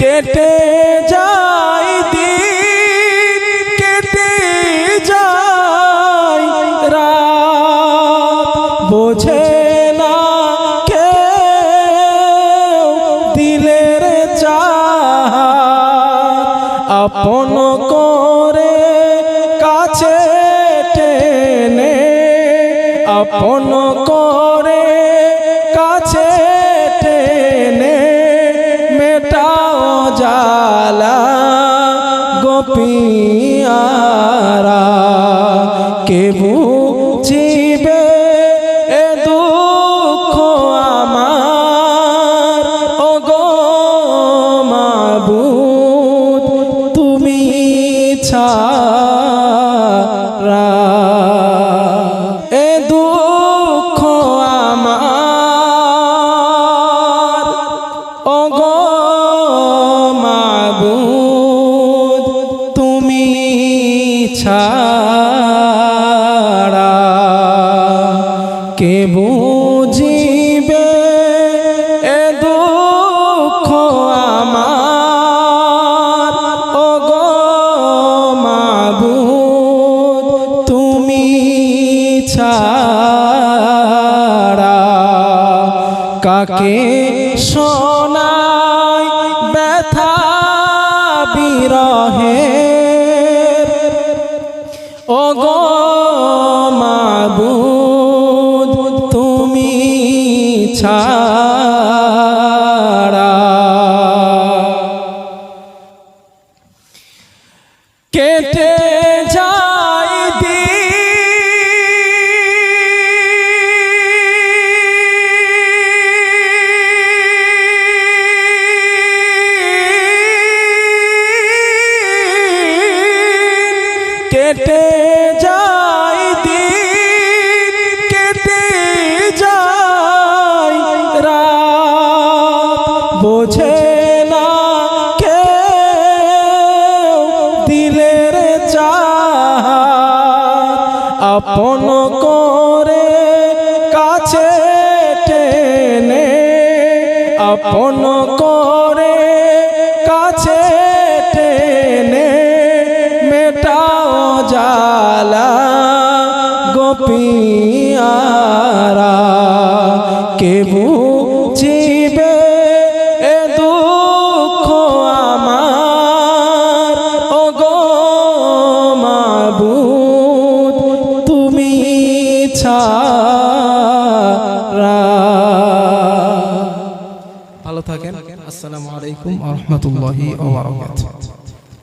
কেটে যায় দিন, কেটে যায় রাত। বোঝে না কে দিলের চাহ আপন করে কাছে টেনে, আপন করে কাছে কে বুঝিবে এ দুঃখ আমার? ও গো মাবুদ তুমি ছাড়া কাকে শোনাই কেটে যায় দিন। কেটে যায় দিন কেটে যায় রাত। বোঝে আপন করে কাছে টেনে আপন করে কাছে টেনে মেটাও জালা গোপিয়ারা কে থাকেন আসসালামু আলাইকুম আ রহমতুল্লাহি ওয়া বারাকাতুহু